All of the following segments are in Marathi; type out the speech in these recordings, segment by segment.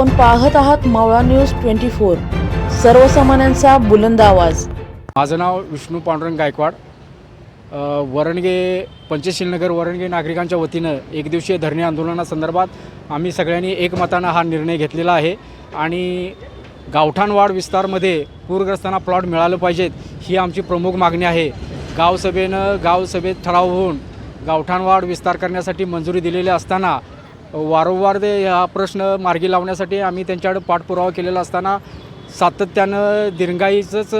आपण पाहत आहात मावळा न्यूज ट्वेंटी फोर. सर्वसामान्यांचा बुलंद आवाज. माझं नाव विष्णू पांडुरंग गायकवाड. वरणगे पंचशील नगर वरणगे नागरिकांच्या वतीनं एक दिवसीय धरणे आंदोलनासंदर्भात आम्ही सगळ्यांनी एकमतानं हा निर्णय घेतलेला आहे आणि गावठाणवाड विस्तारमध्ये पूरग्रस्तांना प्लॉट मिळालं पाहिजेत ही आमची प्रमुख मागणी आहे. गावसभेनं गावसभेत ठराव होऊन गावठाणवाड विस्तार करण्यासाठी मंजुरी दिलेली असताना वारंवार ते हा प्रश्न मार्गी लावण्यासाठी आम्ही त्यांच्याकडे पाठपुरावा केलेला असताना सातत्यानं दीर्घाईचंच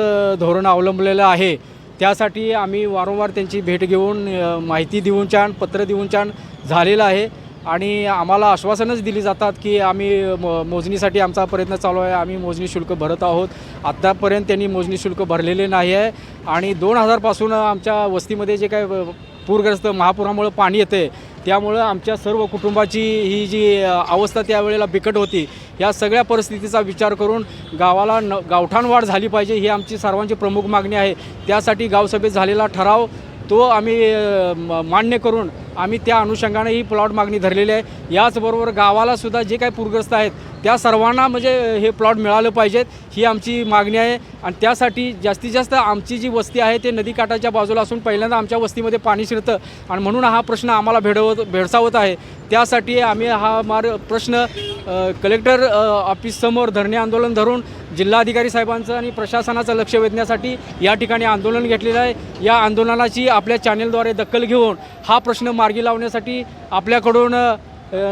धोरण अवलंबलेलं आहे. त्यासाठी आम्ही वारंवार त्यांची भेट घेऊन माहिती देऊन छान पत्र देऊन छान झालेलं आहे. आणि आम्हाला आश्वासनच दिली जातात की आम्ही म मोजणीसाठी आमचा प्रयत्न चालू आहे. आम्ही मोजणी शुल्क भरत आहोत. आत्तापर्यंत त्यांनी मोजणी शुल्क भरलेले नाही आहे. आणि दोन हजारपासून आमच्या वस्तीमध्ये जे काय पूरग्रस्त महापुरामुळं पाणी येते. त्यामुळं आमच्या सर्व कुटुंबाची ही जी अवस्था त्यावेळेला बिकट होती. या सगळ्या परिस्थितीचा विचार करून गावाला न गावठाण वाढ झाली पाहिजे ही आमची सर्वांची प्रमुख मागणी आहे. त्यासाठी गावसभेत झालेला ठराव तो आम्ही म- मान्य करून आम्ही त्या अनुषंगाने ही प्लॉट मागणी धरलेली आहे. याचबरोबर गावाला सुद्धा जे काही पूरग्रस्त आहेत त्या सर्वांना म्हणजे हे प्लॉट मिळालं पाहिजेत ही आमची मागणी आहे. आणि त्यासाठी जास्तीत जास्त आमची जी वस्ती आहे ते नदीकाठाच्या बाजूला असून पहिल्यांदा आमच्या वस्तीमध्ये पाणी शिरतं. आणि म्हणून हा प्रश्न आम्हाला भेडवत भेडसावत आहे. त्यासाठी आम्ही हा मार प्रश्न कलेक्टर ऑफिससमोर धरणे आंदोलन धरून जिल्हाधिकारी साहेबांचं आणि प्रशासनाचं लक्ष वेधण्यासाठी या ठिकाणी आंदोलन घेतलेलं आहे या आंदोलनाची आपल्या चॅनेलद्वारे दखल घेऊन हा प्रश्न मार्गी लावण्यासाठी आपल्याकडून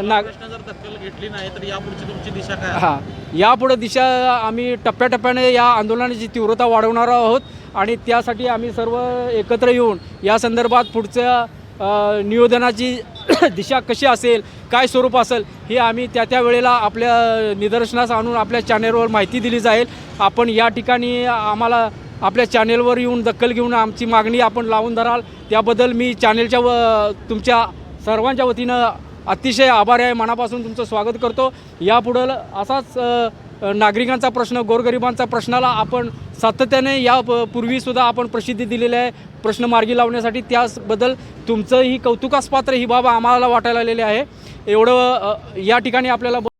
नाग दखल घेतली नाही तर यापुढची तुमची दिशा काय? हां यापुढे दिशा आम्ही टप्प्याटप्प्याने या आंदोलनाची तीव्रता वाढवणार आहोत आणि त्यासाठी आम्ही सर्व एकत्र येऊन या संदर्भात पुढच्या नियोजनाची दिशा कशी असेल काय स्वरूप असेल हे आम्ही त्या त्या वेळेला आपल्या निदर्शनास आणून आपल्या चॅनेलवर माहिती दिली जाईल. आपण या ठिकाणी आम्हाला आपल्या चॅनेलवर येऊन दखल घेऊन आमची मागणी आपण लावून धराल. त्याबद्दल मी चॅनेलच्या व तुमच्या सर्वांच्या वतीनं अतिशय आभारी आहे. मनापासून तुमचं स्वागत करतो. यापुढं असाच नागरिकांचा प्रश्न गोरगरिबांचा प्रश्नाला आपण सातत्याने या प- पूर्वीसुद्धा आपण प्रसिद्धी दिलेली आहे. प्रश्न मार्गी लावण्यासाठी त्याचबद्दल तुमचंही ही कौतुकास्पात्र ही बाब आम्हाला वाटायला आलेली आहे. एवढं या ठिकाणी आपल्याला